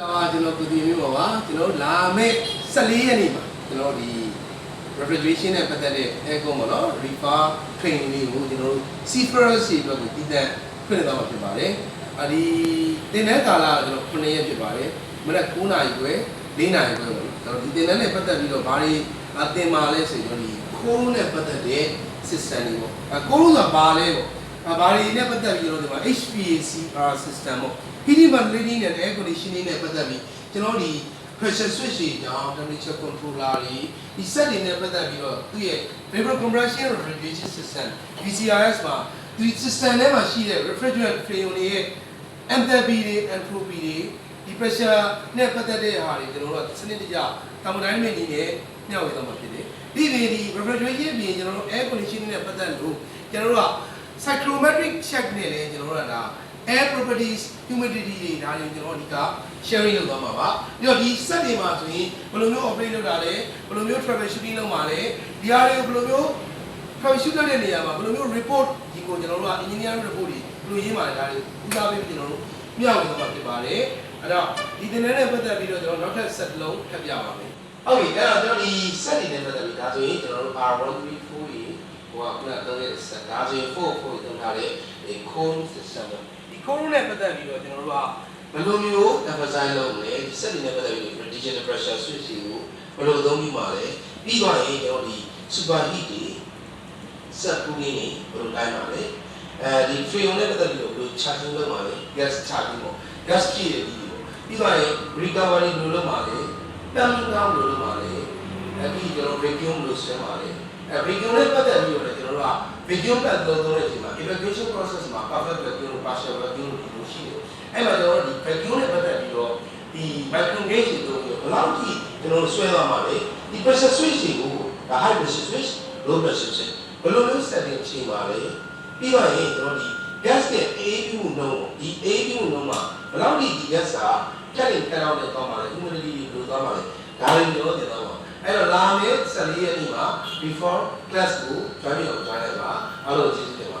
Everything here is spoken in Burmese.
တော့ကျွန်တော်ကုတီမျိုးပါပါကျွန်တော်လာမယ့်14ရက်နေ့မှာကျွန်တော်ဒီ refrigeration နဲ့ပတ်သက်တဲ့ aircon ပေါ့နော် refer training လေးကိုကျွန်တော်တို့ seafarers တွေအတွက်ကိုတည်တံ့ဖွင့်လှစ်သွားမှာဖြစ်ပါတယ်။အဲဒီတင်တဲ့ကာလကကျွန်တော်9ရက်ဖြစ်ပါတယ်။မနက်9နာရီခွဲ4နာရီခွဲပေါ့နော်။ကျွန်တော်ဒီတင်တဲ့နဲ့ပတ်သက်ပြီးတော့ဘာတွေအတင်ပါလဲဆိုရင်ဒီခိုးနဲ့ပတ်သက်တဲ့ system တွေပေါ့။အကိုးလို့ဆိုတာဘာလဲပေါ့။အ ဘာတွေနဲ့ပတ်သက်ပြီးတော့ဒီမှာ HVACR system ပေါ့။ heating ventilating နဲ့ air conditioning နဲ့ပတ်သက်ပြီးကျွန်တော်ဒီ pressure switch တွေကြောင့် temperature controller တွေဒီ set တွေနဲ့ပတ်သက်ပြီးတော့သူ့ရဲ့ vapor compression refrigeration system VCRS မှာဒီ system ထဲမှာရှိတဲ့ refrigerant frame တွေရဲ့ enthalpy တွေ entropy တွေဒီ pressure နဲ့ပတ်သက်တဲ့ဟာတွေကျွန်တော်တို့ကစနစ်တကျ thermodynamic နည်းနဲ့မျှဝေသွားမှာဖြစ်တယ်။ဒီဒီဒီ refrigeration ပြင်ကျွန်တော်တို့ air conditioning နဲ့ပတ်သက်လို့ကျွန်တော်တို့က psychrometric check နဲ့လည်းကျွန်တော်တို့ကဒါ air properties humidity တွေဒါတွေကျွန်တော်ဒီက sharing လုပ်သွားမှာပါပြီးတော့ဒီ set တွေမှာဆိုရင်ဘယ်လိုမျိုး operate လုပ်တာလဲဘယ်လိုမျိုး troubleshooting လုပ်မှာလဲဒီဟာတွေကိုဘယ်လိုမျိုး troubleshoot လုပ်တဲ့နေရာမှာဘယ်လိုမျိုး report ဒီကိုကျွန်တော်တို့က engineering report တွေဘယ်လိုရေးမှာလဲဒါတွေဦးစားပေးပြီးကျွန်တော်တို့မျှဝေသွားမှာဖြစ်ပါတယ်အဲ့တော့ဒီတင်တဲ့နဲ့ပတ်သက်ပြီးတော့ကျွန်တော်နောက်ထပ် set တစ်လုံးထပ်ပြပါမယ်ဟုတ်ပြီအဲ့တော့ကျွန်တော်ဒီ set တွေနဲ့ပတ်သက်ပြီးဒါဆိုရင်ကျွန်တော်တို့ R134 ရေ ဟိုကခုနသုံးတဲ့ set ဒါဆိုရင်4 4သုံးထားတဲ့ဒီ cone system ပေါ့ဒီ cone နဲ့ပတ်သက်ပြီးတော့ကျွန်တော်တို့ကဘယ်လိုမျိုး emphasize လုပ်မလဲဒီ set တွေနဲ့ပတ်သက်ပြီး radiation pressure switch တွေကိုဘယ်လိုအသုံးပြုမှာလဲပြီးသွားရင်ကျွန်တော်ဒီ super heat တွေ set ကူးနေနေဘယ်လိုတိုင်းပါလဲအဲဒီ freon နဲ့ပတ်သက်ပြီးတော့ဘယ်လို charging လုပ်မှာလဲ gas charging ပေါ့ gas ကြည့်ရပြီးပေါ့ပြီးသွားရင် recovery ဘယ်လိုလုပ်မှာလဲပြန်လို့ကောင်းဘယ်လိုလုပ်မှာလဲအဲဒီကျွန်တော် vacuum လို့ဆင်းပါလေ အဲ vacuum နဲ့ပတ်သက်ပြီးတော့လည်းကျွန်တော်တို့က vacuum ပတ်သုံးသုံးတဲ့အချိန်မှာ evacuation process မှာ perfect vacuum partial vacuum လို့ရှိတယ်အဲ့မှာကျွန်တော်တို့ဒီ vacuum နဲ့ပတ်သက်ပြီးတော့ဒီ micro gauge တွေတို့ဘယ်လောက်ထိကျွန်တော်တို့ဆွဲသွားမှာလဲဒီ pressure switch တွေကိုဒါ high pressure switch low pressure switch ဘယ်လိုမျိုး setting ချိန်ပါလဲပြီးတော့ရင်ကျွန်တော်ဒီ gas ရဲ့ AU နှုန်းဒီ AU နှုန်းမှာဘယ်လောက်ထိဒီ gas ကဖြတ်ရင်ဖြတ်တော့တဲ့သွားမှာလဲ humidity ဘယ်လိုသွားမှာလဲဒါတွေကျွန်တော်တင်သွားမှာ အဲ့တော့လာမယ့်14ရက်နေ့မှာ before class ကို join ရအောင် join လိုက်ပါအားလုံးကျေးဇူးတင်ပါ